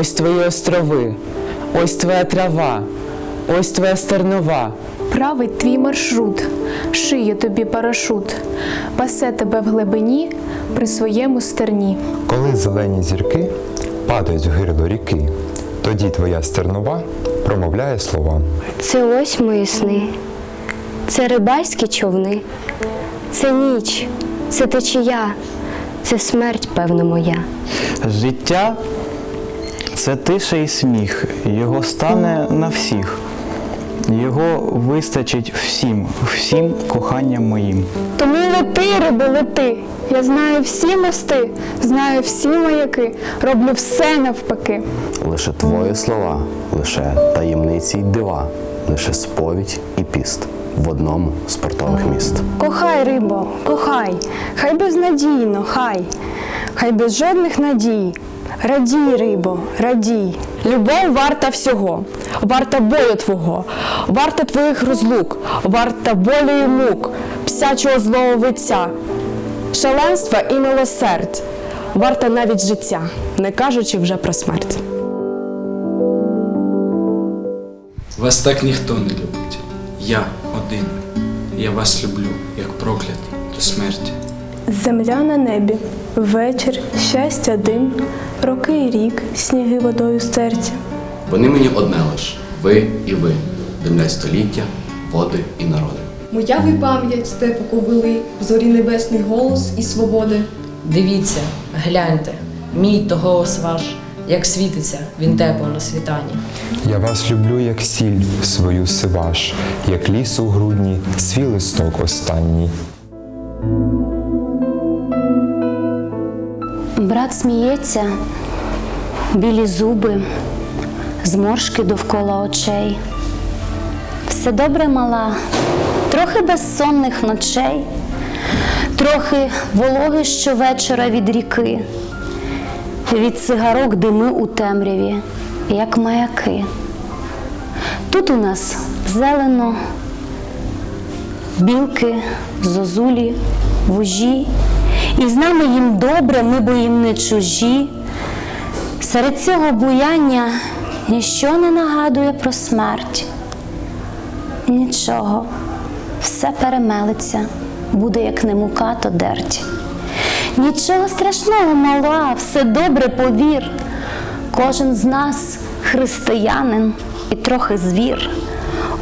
ось твої острови, ось твоя трава, ось твоя стернова. Править твій маршрут, шиє тобі парашут, пасе тебе в глибині при своєму стерні. Коли зелені зірки падають в гирло ріки, тоді твоя стернова промовляє слова. Це ось мої сни, це рибальські човни, це ніч, це течія, це смерть, певно, моя. Життя це тиша і сміх, його стане на всіх. Його вистачить всім, всім коханням моїм. Тому лети, риби, лети. Я знаю всі мости, знаю всі маяки, роблю все навпаки. Лише твої слова, лише таємниці й дива, лише сповідь і піст в одному з портових міст. Кохай, рибо, кохай, хай безнадійно, хай, хай без жодних надій. Радій, рибо, радій. Любов варта всього, варта бою твого, варта твоїх розлук, варта болю і мук, псячого злого виття, шаленства і милосердь, варта навіть життя, не кажучи вже про смерть. Вас так ніхто не любить. Я один. Я вас люблю, як проклятий до смерті. Земля на небі, вечір, щастя, дим, роки і рік, сніги водою стерті. Вони мені одне лиш, ви і ви, земля століття, води і народи. Моя ви пам'ять степу вели, в зорі небесний голос і свободи. Дивіться, гляньте, мій то голос ваш, як світиться він тепло на світанні. Я вас люблю, як сіль свою сиваш, як ліс у грудні, свій листок останній. Брат сміється, білі зуби, зморшки довкола очей. Все добре, мала, трохи безсонних ночей, трохи вологи щовечора від ріки, від цигарок дими у темряві, як маяки. Тут у нас зелено, білки, зозулі, вужі, і з нами їм добре, ми бо їм не чужі. Серед цього буяння ніщо не нагадує про смерть. Нічого, все перемелиться, буде як не мука, то дерть. Нічого страшного, мала, все добре, повір. Кожен з нас християнин і трохи звір.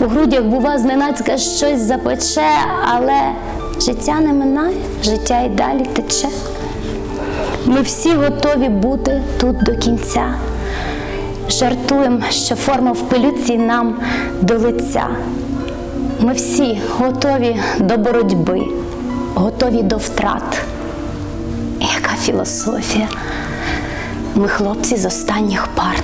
У грудях, бува, зненацька щось запече, але життя не минає, життя й далі тече. Ми всі готові бути тут до кінця. Жартуємо, що форма в пилюці нам до лиця. Ми всі готові до боротьби, готові до втрат. Яка філософія? Ми хлопці з останніх парт.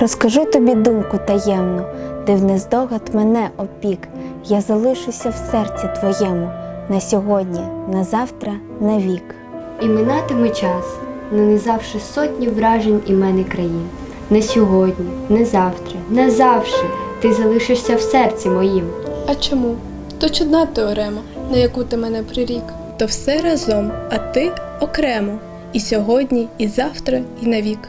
Розкажу тобі думку таємну, дивний здогад мене опік. Я залишуся в серці твоєму на сьогодні, на завтра, на вік. І минатиме час, нанизавши сотні вражень імен і країн. Не сьогодні, не завтра, не завжди ти залишишся в серці моїм. А чому? То чудна теорема, на яку ти мене прирік. То все разом, а ти окремо. І сьогодні, і завтра, і навік.